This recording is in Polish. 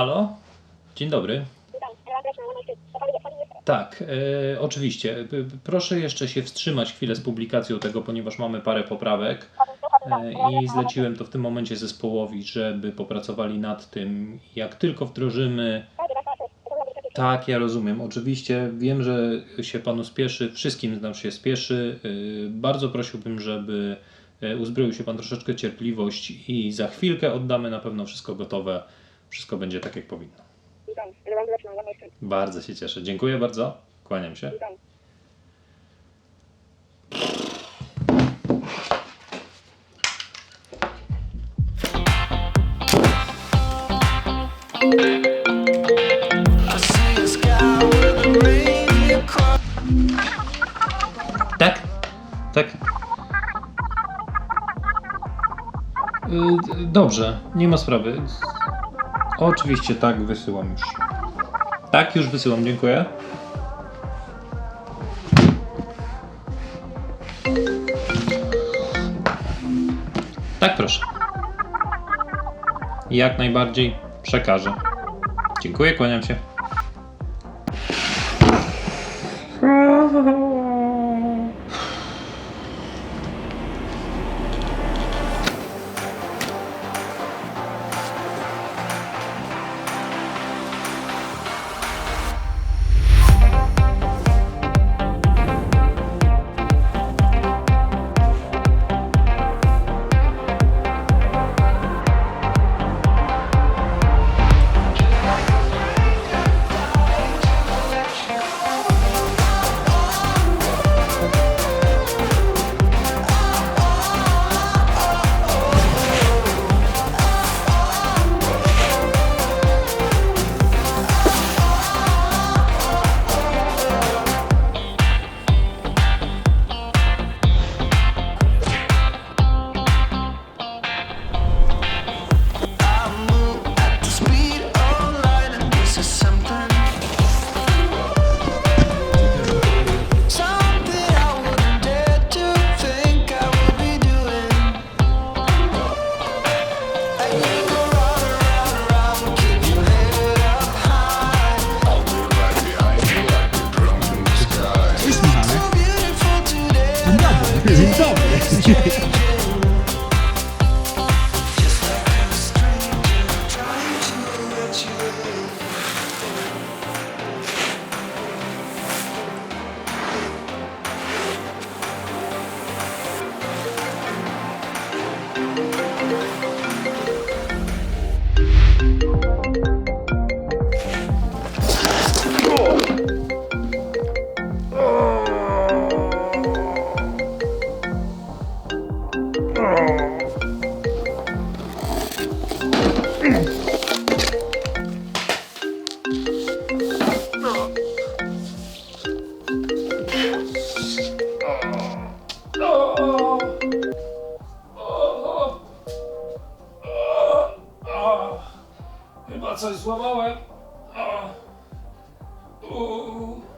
Halo? Dzień dobry. Tak, e, oczywiście. Proszę jeszcze się wstrzymać chwilę z publikacją tego, ponieważ mamy parę poprawek e, i zleciłem to w tym momencie zespołowi, żeby popracowali nad tym. Jak tylko wdrożymy. Tak, ja rozumiem. Oczywiście wiem, że się panu spieszy, wszystkim nam się spieszy. E, Bardzo prosiłbym, żeby e, uzbroił się pan troszeczkę cierpliwość i za chwilkę oddamy na pewno wszystko gotowe. Wszystko będzie tak, jak powinno. Bardzo się cieszę. Dziękuję bardzo. Kłaniam się. Tak? Tak. Y, Dobrze, nie ma sprawy. Oczywiście tak, wysyłam już. Tak, już wysyłam, dziękuję. Tak, proszę. Jak najbardziej przekażę. Dziękuję, kłaniam się. Dzień coś złamałem. O. Uuu.